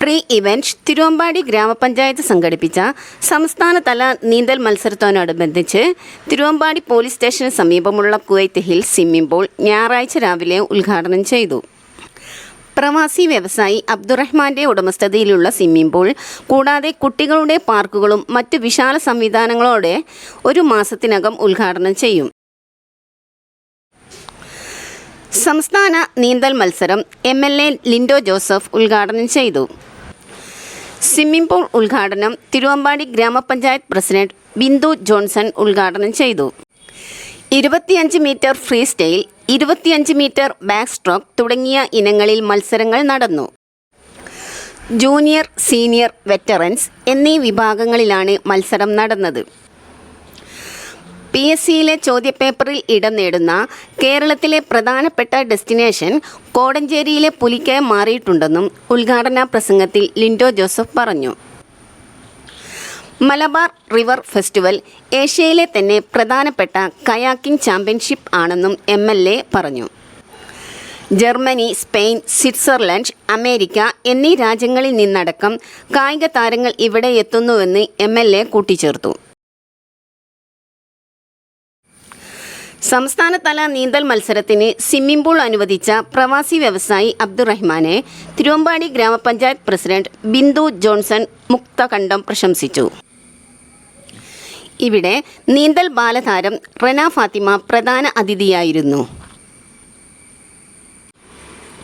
Pre event Thiruvambady ഗ്രാമപഞ്ചായത്ത് സംഘടിപ്പിച്ച സംസ്ഥാനതല നീന്തൽ മത്സരത്തോടനുബന്ധിച്ച് തിരുവമ്പാടി പോലീസ് സ്റ്റേഷന് സമീപമുള്ള കുവൈത്ത് ഹിൽ സ്വിമ്മിംഗ് പൂൾ ഞായറാഴ്ച രാവിലെ ഉദ്ഘാടനം ചെയ്തു. പ്രവാസി വ്യവസായി അബ്ദുറഹ്മാന്റെ ഉടമസ്ഥതയിലുള്ള സ്വിമ്മിംഗ് പൂൾ കൂടാതെ കുട്ടികളുടെ പാർക്കുകളും മറ്റ് വിശാല സംവിധാനങ്ങളോടെ ഒരു മാസത്തിനകം ഉദ്ഘാടനം ചെയ്യും. സംസ്ഥാന നീന്തൽ മത്സരം M L A Lindo Joseph ഉദ്ഘാടനം ചെയ്തു. സ്വിമ്മിംഗ് പൂൾ ഉദ്ഘാടനം തിരുവമ്പാടി ഗ്രാമപഞ്ചായത്ത് പ്രസിഡന്റ് ബിന്ദു ജോൺസൺ ഉദ്ഘാടനം ചെയ്തു. ഇരുപത്തിയഞ്ച് മീറ്റർ ഫ്രീ സ്റ്റൈൽ ഇരുപത്തിയഞ്ച് മീറ്റർ ബാക്ക് സ്ട്രോക്ക് തുടങ്ങിയ ഇനങ്ങളിൽ മത്സരങ്ങൾ നടന്നു. ജൂനിയർ സീനിയർ വെറ്ററൻസ് എന്നീ വിഭാഗങ്ങളിലാണ് മത്സരം നടന്നത്. പി എസ് സിയിലെ ചോദ്യപേപ്പറിൽ ഇടം നേടുന്ന കേരളത്തിലെ പ്രധാനപ്പെട്ട ഡെസ്റ്റിനേഷൻ കോടഞ്ചേരിയിലെ പുലിക്കയം മാറിയിട്ടുണ്ടെന്നും ഉദ്ഘാടന പ്രസംഗത്തിൽ ലിൻഡോ ജോസഫ് പറഞ്ഞു. മലബാർ റിവർ ഫെസ്റ്റിവൽ ഏഷ്യയിലെ തന്നെ പ്രധാനപ്പെട്ട കയാക്കിംഗ് ചാമ്പ്യൻഷിപ്പ് ആണെന്നും എം എൽ എ പറഞ്ഞു. ജർമ്മനി സ്പെയിൻ സ്വിറ്റ്സർലൻഡ് അമേരിക്ക എന്നീ രാജ്യങ്ങളിൽ നിന്നടക്കം കായിക താരങ്ങൾ ഇവിടെ എത്തുന്നുവെന്ന് എം എൽ എ കൂട്ടിച്ചേർത്തു. സംസ്ഥാനതല നീന്തൽ മത്സരത്തിന് സ്വിമ്മിംഗ് പൂൾ അനുവദിച്ച പ്രവാസി വ്യവസായി അബ്ദുറഹ്മാനെ തിരുവമ്പാടി ഗ്രാമപഞ്ചായത്ത് പ്രസിഡന്റ് ബിന്ദു ജോൺസൺ മുക്തകണ്ഠം പ്രശംസിച്ചു. ഇവിടെ നീന്തൽ ബാലതാരം റന ഫാത്തിമ പ്രധാന അതിഥിയായിരുന്നു.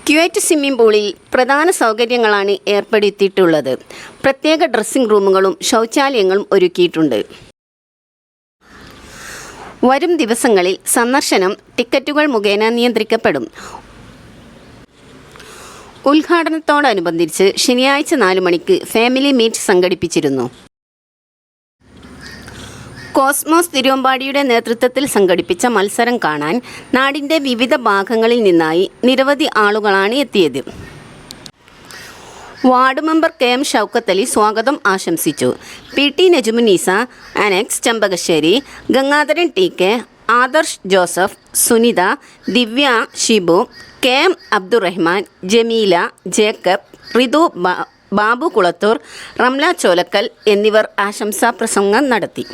ക്യുവറ്റ് സ്വിമ്മിംഗ് പൂളിൽ പ്രധാന സൗകര്യങ്ങളാണ് ഏർപ്പെടുത്തിയിട്ടുള്ളത്. പ്രത്യേക ഡ്രസ്സിംഗ് റൂമുകളും ശൗചാലയങ്ങളും ഒരുക്കിയിട്ടുണ്ട്. വരും ദിവസങ്ങളിൽ സന്ദർശനം ടിക്കറ്റുകൾ മുഖേന നിയന്ത്രിക്കപ്പെടും. ഉദ്ഘാടനത്തോടനുബന്ധിച്ച് ശനിയാഴ്ച നാലു മണിക്ക് ഫാമിലി മീറ്റ് സംഘടിപ്പിച്ചിരുന്നു. കോസ്മോസ് തിരുവമ്പാടിയുടെ നേതൃത്വത്തിൽ സംഘടിപ്പിച്ച മത്സരം കാണാൻ നാടിന്റെ വിവിധ ഭാഗങ്ങളിൽ നിന്നായി നിരവധി ആളുകളാണ് എത്തിയത്. Ward member K M Ali സ്വാഗതം ആശംസിച്ചു. P T Najumunisa Anex Chembakassery Gangadharan T K Adarsh Joseph Sunitha Divya Shibu K M Abdurahman Jameela Jacob Rithu Babu Kulathur Ramla Cholakkal എന്നിവർ ആശംസാ പ്രസംഗം നടത്തി.